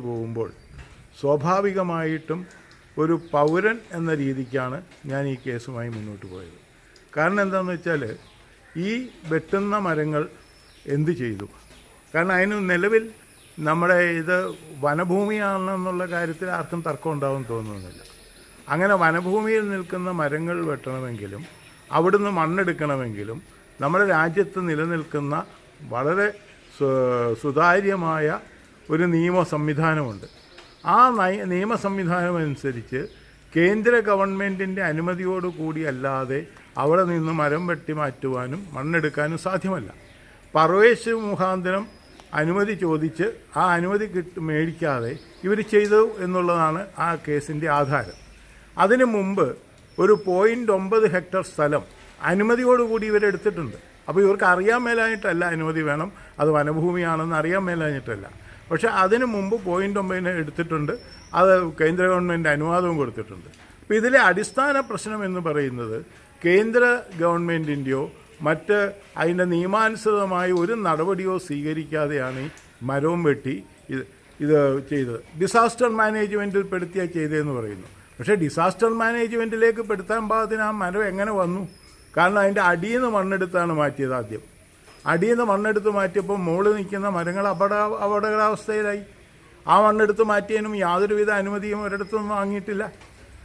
പോകുമ്പോൾ സ്വാഭാവികമായിട്ടും ഒരു പൗരൻ എന്ന രീതിക്കാണ് ഞാൻ ഈ കേസുമായി മുന്നോട്ട് പോയത്. കാരണം എന്താണെന്ന് വെച്ചാൽ ഈ വെട്ടുന്ന മരങ്ങൾ എന്ത് ചെയ്തു? കാരണം അതിന് നിലവിൽ നമ്മുടെ ഇത് വനഭൂമിയാണെന്നുള്ള കാര്യത്തിൽ ആർക്കും തർക്കം ഉണ്ടാവും തോന്നുന്നില്ല. അങ്ങനെ വനഭൂമിയിൽ നിൽക്കുന്ന മരങ്ങൾ വെട്ടണമെങ്കിലും അവിടുന്ന് മണ്ണെടുക്കണമെങ്കിലും നമ്മുടെ രാജ്യത്ത് നിലനിൽക്കുന്ന വളരെ സുതാര്യമായ ഒരു നിയമ സംവിധാനമുണ്ട്. ആ നയ നിയമ സംവിധാനം അനുസരിച്ച് കേന്ദ്ര ഗവൺമെന്റിന്റെ അനുമതിയോടുകൂടിയല്ലാതെ അവിടെ നിന്ന് മരം വെട്ടി മാറ്റുവാനും മണ്ണെടുക്കാനും സാധ്യമല്ല. പർവേശ് മുഖാന്തരം അനുമതി ചോദിച്ച് ആ അനുമതി കിട്ടി മേടിക്കാതെ ഇവർ ചെയ്തു എന്നുള്ളതാണ് ആ കേസിന്റെ ആധാരം. അതിനു മുമ്പ് ഒരു പോയിന്റ് ഒമ്പത് ഹെക്ടർ സ്ഥലം അനുമതിയോടുകൂടി ഇവരെടുത്തിട്ടുണ്ട് അപ്പോൾ ഇവർക്ക് അറിയാൻ മേലായിട്ടല്ല അനുമതി വേണം. അത് വനഭൂമിയാണെന്ന് അറിയാൻ മേലാഞ്ഞിട്ടല്ല. പക്ഷേ അതിനു മുമ്പ് പോയിന്റ് ഒമ്പതിന് എടുത്തിട്ടുണ്ട്. അത് കേന്ദ്ര ഗവൺമെന്റ് അനുവാദവും കൊടുത്തിട്ടുണ്ട്. അപ്പോൾ ഇതിലെ അടിസ്ഥാന പ്രശ്നം എന്ന് പറയുന്നത് കേന്ദ്ര ഗവൺമെന്റിന്റെയോ മറ്റ് അതിന്റെ നിയമാനുസൃതമായ ഒരു നടപടിയോ സ്വീകരിക്കാതെയാണ് മരവും വെട്ടി ഇത് ഇത് ചെയ്തത്. ഡിസാസ്റ്റർ മാനേജ്മെന്റിൽ പെടുത്തിയ ചെയ്തതെന്ന് പറയുന്നു. പക്ഷേ ഡിസാസ്റ്റർ മാനേജ്മെന്റിലേക്ക് പെടുത്താൻ പാകത്തിന് ആ മരം എങ്ങനെ വന്നു? കാരണം അതിന്റെ അടിയിൽ നിന്ന് മണ്ണെടുത്താണ് മാറ്റിയത് ആദ്യം. അടിയിൽ നിന്ന് മണ്ണെടുത്ത് മാറ്റിയപ്പോൾ മുകളിൽ നിൽക്കുന്ന മരങ്ങൾ അപകട അപകടാവസ്ഥയിലായി ആ മണ്ണെടുത്ത് മാറ്റിയതിനും യാതൊരുവിധ അനുമതിയും ഒരിടത്തുനിന്നും വാങ്ങിയിട്ടില്ല.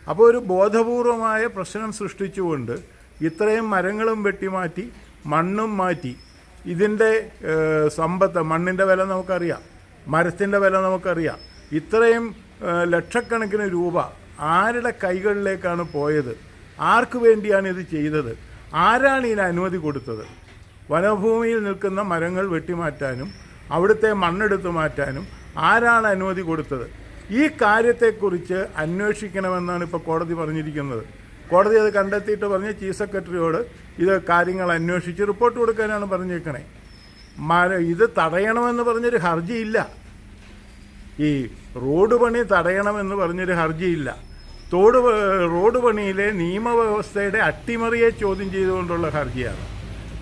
അപ്പോൾ ഒരു ബോധപൂർവമായ പ്രശ്നം സൃഷ്ടിച്ചുകൊണ്ട് ഇത്രയും മരങ്ങളും വെട്ടിമാറ്റി മണ്ണും മാറ്റി. ഇതിന്റെ സമ്പത്ത് മണ്ണിന്റെ വില നമുക്കറിയാം. മരത്തിന്റെ വില നമുക്കറിയാം. ഇത്രയും ലക്ഷക്കണക്കിന് രൂപ ആരുടെ കൈകളിലേക്കാണ് പോയത്? ആർക്കു വേണ്ടിയാണ് ഇത് ചെയ്തത്? ആരാണ് ഇതിന് അനുമതി കൊടുത്തത്? വനഭൂമിയിൽ നിൽക്കുന്ന മരങ്ങൾ വെട്ടിമാറ്റാനും അവിടുത്തെ മണ്ണെടുത്തു മാറ്റാനും ആരാണ് അനുമതി കൊടുത്തത്? ഈ കാര്യത്തെക്കുറിച്ച് അന്വേഷിക്കണമെന്നാണ് ഇപ്പോൾ കോടതി പറഞ്ഞിരിക്കുന്നത്. കോടതി അത് കണ്ടെത്തിയിട്ട് പറഞ്ഞ് ചീഫ് സെക്രട്ടറിയോട് ഇത് കാര്യങ്ങൾ അന്വേഷിച്ച് റിപ്പോർട്ട് കൊടുക്കാനാണ് പറഞ്ഞേക്കണേ. മര ഇത് തടയണമെന്ന് പറഞ്ഞൊരു ഹർജിയില്ല. ഈ റോഡ് പണി തടയണമെന്ന് പറഞ്ഞൊരു ഹർജിയില്ല. തോട് റോഡ് പണിയിലെ നിയമവ്യവസ്ഥയുടെ അട്ടിമറിയെ ചോദ്യം ചെയ്തുകൊണ്ടുള്ള ഹർജിയാണ്.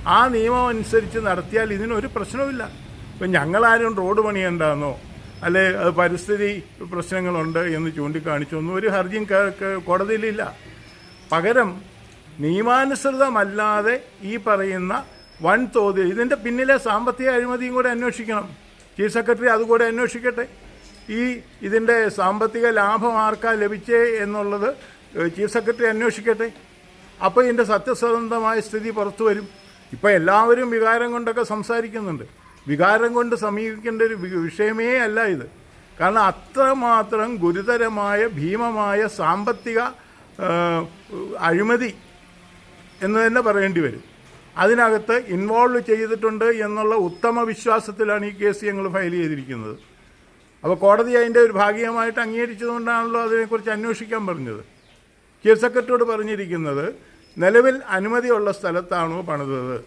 ആ നിയമം അനുസരിച്ച് നടത്തിയാൽ ഇതിനൊരു പ്രശ്നവുമില്ല. ഇപ്പം ഞങ്ങളാരും റോഡ് പണിയണ്ടെന്നോ അല്ലെ പരിസ്ഥിതി പ്രശ്നങ്ങളുണ്ട് എന്ന് ചൂണ്ടിക്കാണിച്ചൊന്നും ഒരു ഹർജിയും കോടതിയിലില്ല പകരം നിയമാനുസൃതമല്ലാതെ ഈ പറയുന്ന വൻ തോതിൽ ഇതിന്റെ പിന്നിലെ സാമ്പത്തിക അഴിമതിയും കൂടെ അന്വേഷിക്കണം. ചീഫ് സെക്രട്ടറി അതുകൂടെ അന്വേഷിക്കട്ടെ. ഈ ഇതിന്റെ സാമ്പത്തിക ലാഭം ആർക്കാ ലഭിച്ചേ എന്നുള്ളത് ചീഫ് സെക്രട്ടറി അന്വേഷിക്കട്ടെ. അപ്പോൾ ഇതിന്റെ സത്യസന്ധമായ സ്ഥിതി പുറത്തു വരും. ഇപ്പോൾ എല്ലാവരും വികാരം കൊണ്ടൊക്കെ സംസാരിക്കുന്നുണ്ട്. വികാരം കൊണ്ട് സമീപിക്കേണ്ട ഒരു വിഷയമേ അല്ല ഇത്. കാരണം അത്രമാത്രം ഗുരുതരമായ ഭീമമായ സാമ്പത്തിക അഴിമതി എന്ന് തന്നെ പറയേണ്ടി വരും. അതിനകത്ത് ഇൻവോൾവ് ചെയ്തിട്ടുണ്ട് എന്നുള്ള ഉത്തമ വിശ്വാസത്തിലാണ് ഈ കേസ് ഞങ്ങൾ ഫയൽ ചെയ്തിരിക്കുന്നത്. അപ്പോൾ കോടതി അതിന്റെ ഒരു ഭാഗികമായിട്ട് അംഗീകരിച്ചതുകൊണ്ടാണല്ലോ അതിനെക്കുറിച്ച് അന്വേഷിക്കാൻ പറഞ്ഞത്. ചീഫ് സെക്രട്ടറിയോട് പറഞ്ഞിരിക്കുന്നത് നിലവിൽ അനുമതിയുള്ള സ്ഥലത്താണോ പണിതത്?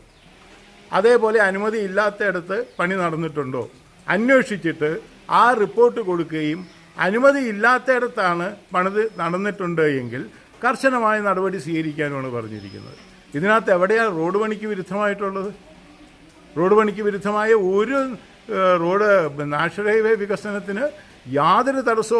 അതേപോലെ അനുമതി ഇല്ലാത്തയിടത്ത് പണി നടന്നിട്ടുണ്ടോ? അന്വേഷിച്ചിട്ട് ആ റിപ്പോർട്ട് കൊടുക്കുകയും അനുമതി ഇല്ലാത്തയിടത്താണ് പണിത് നടന്നിട്ടുണ്ട് എങ്കിൽ കർശനമായ നടപടി സ്വീകരിക്കാനുമാണ് പറഞ്ഞിരിക്കുന്നത്. ഇതിനകത്ത് എവിടെയാണ് റോഡ് പണിക്ക് വിരുദ്ധമായിട്ടുള്ളത്? റോഡ് പണിക്ക് വിരുദ്ധമായ ഒരു റോഡ് നാഷണൽ ഹൈവേ വികസനത്തിന് യാതൊരു തടസ്സവും